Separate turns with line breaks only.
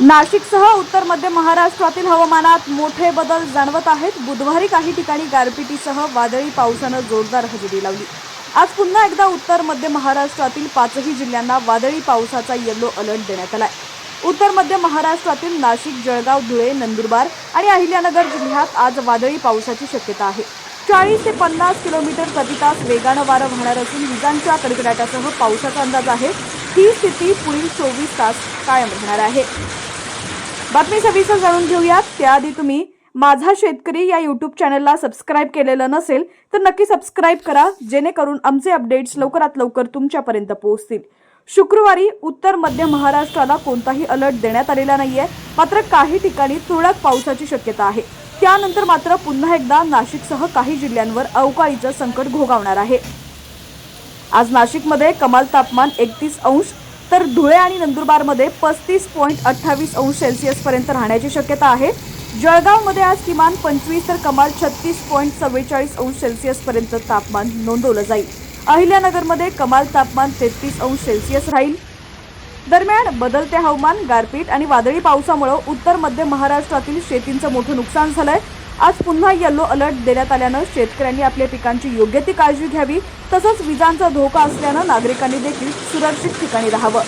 नाशिकसह उत्तर मध्य महाराष्ट्रातील हवामानात मोठे बदल जाणवत आहेत. बुधवारी काही ठिकाणी गारपिटीसह वादळी पावसानं जोरदार हजेरी लावली. आज पुन्हा एकदा उत्तर मध्य महाराष्ट्रातील पाचही जिल्ह्यांना वादळी पावसाचा येलो अलर्ट देण्यात आलाय. उत्तर मध्य महाराष्ट्रातील नाशिक जळगाव धुळे नंदुरबार आणि अहिल्यानगर जिल्ह्यात आज वादळी पावसाची शक्यता आहे. चाळीस ते पन्नास किलोमीटर प्रतितास वेगानं वारं वाहणार असून विजांच्या कडकडाटासह पावसाचा अंदाज आहे. ही स्थिती पुढील चोवीस तास कायम राहणार आहे. बातमी सविस्तर जाणून घेऊयात. त्याआधी तुम्ही माझा शेतकरी या यूट्यूब चॅनलला सबस्क्राईब केलेलं नसेल तर नक्की सबस्क्राईब करा जेणेकरून आमचे अपडेट्स लवकरात लवकर तुमच्यापर्यंत पोहोचतील. शुक्रवारी उत्तर मध्य महाराष्ट्राला कोणताही अलर्ट देण्यात आलेला नाहीये. मात्र काही ठिकाणी तुरळक पावसाची शक्यता आहे. त्यानंतर मात्र पुन्हा एकदा नाशिकसह काही जिल्ह्यांवर अवकाळीचं संकट घोगावणार आहे. आज नाशिकमध्ये कमाल तापमान एकतीस अंश तर धुळे आणि नंदुरबारमध्ये पस्तीस पॉईंट अठ्ठावीस अंश सेल्सिअस पर्यंत राहण्याची शक्यता आहे. जळगावमध्ये आज किमान पंचवीस तर कमाल छत्तीस पॉईंट चव्वेचाळीस अंश सेल्सिअस पर्यंत तापमान नोंदवलं जाईल. अहिल्यानगरमध्ये कमाल तापमान तेहतीस अंश सेल्सिअस राहील. दरम्यान बदलते हवामान गारपीट आणि वादळी पावसामुळे उत्तर मध्य महाराष्ट्रातील शेतींचं मोठं नुकसान झालंय. आज पुन्हा येलो अलर्ट देण्यात आल्यानं शेतकऱ्यांनी आपल्या पिकांची योग्य ती काळजी घ्यावी तसंच विजांचा धोका असल्यानं नागरिकांनी देखील सुरक्षित ठिकाणी राहावं.